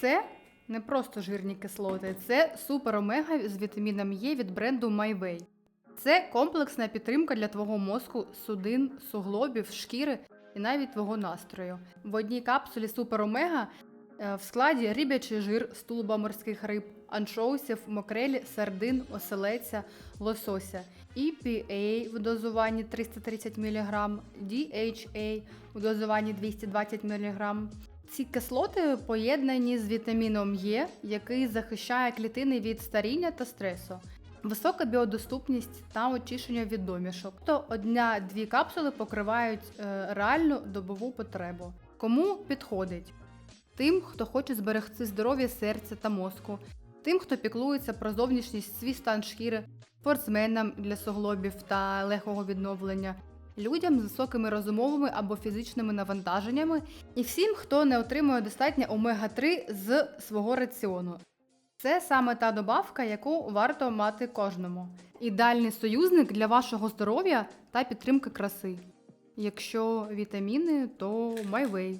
Це не просто жирні кислоти, це супер омега з вітаміном Е від бренду MyWay. Це комплексна підтримка для твого мозку, судин, суглобів, шкіри і навіть твого настрою. В одній капсулі супер омега е, в складі рибячий жир з тулуба морських риб, аншоусів, мокрелі, сардин, оселеця, лосося, EPA в дозуванні 330 мг, DHA у дозуванні 220 мг. Ці кислоти поєднані з вітаміном Е, який захищає клітини від старіння та стресу. Висока біодоступність та очищення від домішок. То одня-дві капсули покривають е, реальну добову потребу. Кому підходить? Тим, хто хоче зберегти здоров'я серця та мозку, тим, хто піклується про зовнішність свій стан шкіри, спортсменам для суглобів та легкого відновлення, людям з високими розумовими або фізичними навантаженнями, і всім, хто не отримує достатньо омега-3 з свого раціону. Це саме та добавка, яку варто мати кожному. Ідеальний союзник для вашого здоров'я та підтримки краси. Якщо вітаміни, то MyWay.